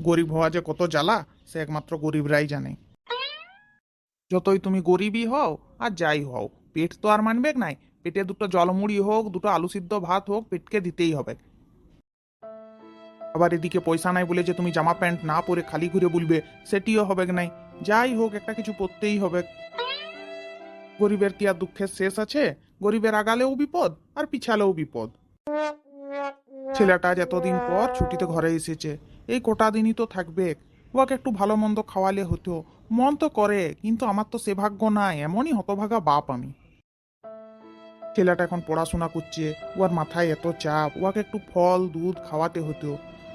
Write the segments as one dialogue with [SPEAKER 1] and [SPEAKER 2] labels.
[SPEAKER 1] গরিব হওয়া যে কত জ্বালা, সে একমাত্র গরিবরাই জানে। যতই তুমি গরিবই হও আর যাই হও, পেট তো আর মানবে নাই। পেটে দুটো জলমুড়ি হোক, দুটো আলু সিদ্ধ ভাত হোক, পেটকে দিতেই হবে। আবার এদিকে পয়সা নাই বলে যে তুমি জামা প্যান্ট না পরে খালি ঘুরে বলবে, সেটিও হবে নাই। যাই হোক, একটা কিছু পরতেই হবে গরিবের কি আর দুঃখের শেষ আছে? গরিবের আগালেও বিপদ আর পিছালেও বিপদ। ছেলেটা এতদিন পর ছুটিতে ঘরে এসেছে এই কোটা দিনই তো থাকবে। ওকে একটু ভালো মন্দ খাওয়ালে হতো। মন তো করে, কিন্তু আমার তো সে ভাগ্য নাই, এমনই হতভাগা বাপ আমি। ছেলেটা এখন পড়াশোনা করছে ওর মাথায় এত চাপ ওকে একটু ফল, দুধ খাওয়াতে হতো।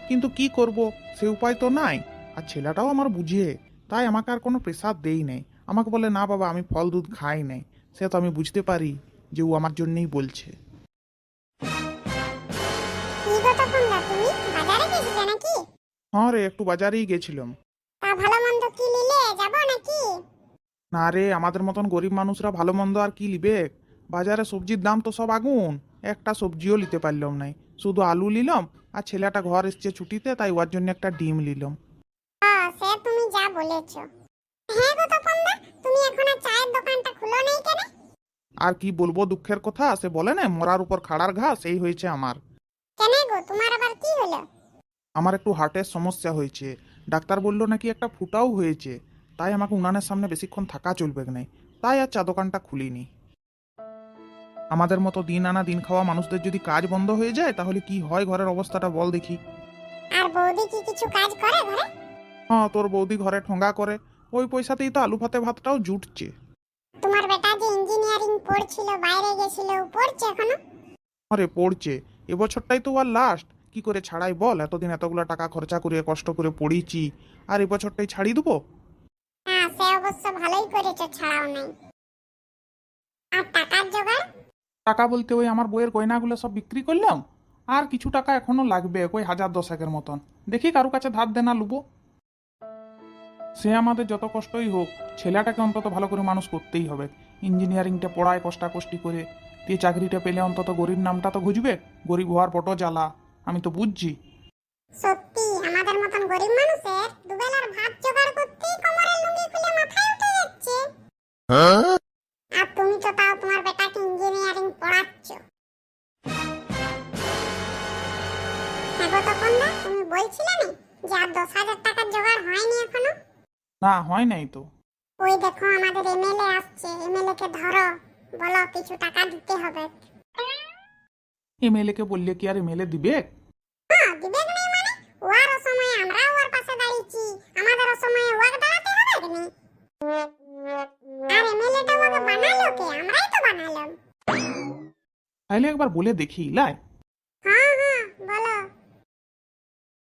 [SPEAKER 1] কিন্তু কি করব, সে উপায় তো নাই। আর ছেলেটাও আমার বুঝে, তাই আমাকে আর কোনো প্রেসার দেই নাই। আমাকে বলে, না বাবা, আমি ফল, দুধ খাই নাই। সে তো আমি বুঝতে পারি যে ও আমার জন্যই বলছে।
[SPEAKER 2] তুমি বাজারে গেছিলে নাকি?
[SPEAKER 1] হ্যাঁ রে একটু বাজারেই গেছিলাম।
[SPEAKER 2] তা ভালো মন্দ কি নিলে? যাব নাকি?
[SPEAKER 1] না রে আমাদের মতন গরিব মানুষরা ভালো মন্দ আর কি লিবে বাজারে সবজির দাম তো সব আগুন। একটা সবজিও নিতে পারলাম নাই। শুধু আলু নিলাম আর ছেলেটা ঘর এসছে ছুটিতে তাই ওর জন্য একটা ডিম নিলাম।
[SPEAKER 2] ও সে তুমি যা বলেছ। হ্যাঁ গো তপনদা তুমি এখন আর চায়ের দোকানটা খুলো নেই কেন?
[SPEAKER 1] আর কি বলব দুঃখের কথা সে বলে না মরার উপর খাড়ার ঘাস এই হয়েছে আমার।
[SPEAKER 2] কেন গো তোমার আবার কি হলো?
[SPEAKER 1] আমার একটু হার্টের সমস্যা হয়েছে। ডাক্তার বলল নাকি একটা ফুটাও হয়েছে। তাই আমাকে উনানের সামনে বেশিক্ষণ থাকা চলবে না তাই আর চা দোকানটা খুলিনি। আমাদের মতো দিন আনা দিন খাওয়া মানুষদের যদি কাজ বন্ধ হয়ে যায় তাহলে কি হয় ঘরের অবস্থাটা বল দেখি।
[SPEAKER 2] আর বৌদি কি কিছু কাজ করে ঘরে?
[SPEAKER 1] হ্যাঁ তোর বৌদি ঘরে ঠোঙ্গা করে। ওই পয়সাতেই তো আলু ভাতে ভাতটাও জুটছে।
[SPEAKER 2] তোমার বেটা যে ইঞ্জিনিয়ারিং পড়ছিল বাইরে গেছিল পড়ছে এখনও?
[SPEAKER 1] আরে পড়ছে। এবছরটাই তো আর লাস্ট কি করে ছাড়াই বল? এতদিন এতগুলো টাকা খরচা করে কষ্ট করে পড়িয়েছি। আর এবছরটাই ছাড়িয়ে দেবো?
[SPEAKER 2] হ্যাঁ সে অবশ্য ভালোই করেছ ছাড়াও নাই। আর টাকার জোগাড়?
[SPEAKER 1] টাকা বলতে ওই আমার বইয়ের গয়নাগুলো সব বিক্রি করলাম। আর কিছু টাকা এখনও লাগবে ওই হাজার দশেকের মতন। দেখি কারও কাছে ধার দেনা লুবো। সে আমাদের যত কষ্টই হোক ছেলেটাকে অন্তত ভালো করে মানুষ করতেই হবে। ইঞ্জিনিয়ারিংটা পড়ায় কষ্টাকষ্টি করে দিয়ে চাকরিটা পেলে অন্তত গরিব নামটা তো ঘুজবে গরিব হওয়ার বটো জ্বালা আমি তো বুঝছি।
[SPEAKER 2] সত্যি আমাদের মতন গরিব মানুষের দুবেলার ভাত জোগাড় করতেই কোমরের লুঙ্গি খুলে মাথায় উঠে যাচ্ছে। আর তুমি তো তাও তোমার বেটাকে ইঞ্জিনিয়ারিং পড়াচ্ছ। হ্যাঁ গো তপনদা তুমি বলছিলে না যে আর দশ হাজার টাকার জোগাড় হয়নি এখনও?
[SPEAKER 1] না হয় নাই তো।
[SPEAKER 2] ওই দেখো আমাদের এমএলএ আসছে। এমএলএ কে ধরো বলো কিছু টাকা দিতে হবে।
[SPEAKER 1] এমএলএ কে বললে কি আর এমএলএ দিবে?
[SPEAKER 2] হ্যাঁ মানে? ওয়ার সময় আমরা ওর পাশে দাঁড়িয়েছি। আমাদের সময়ে ওয়াক দাঁড়াতে হবে কি নেই আর এমএলএ টা ওকে বানালো কে? আমরাই তো বানালাম।
[SPEAKER 1] তাইলে একবার বলে দেখি লাই।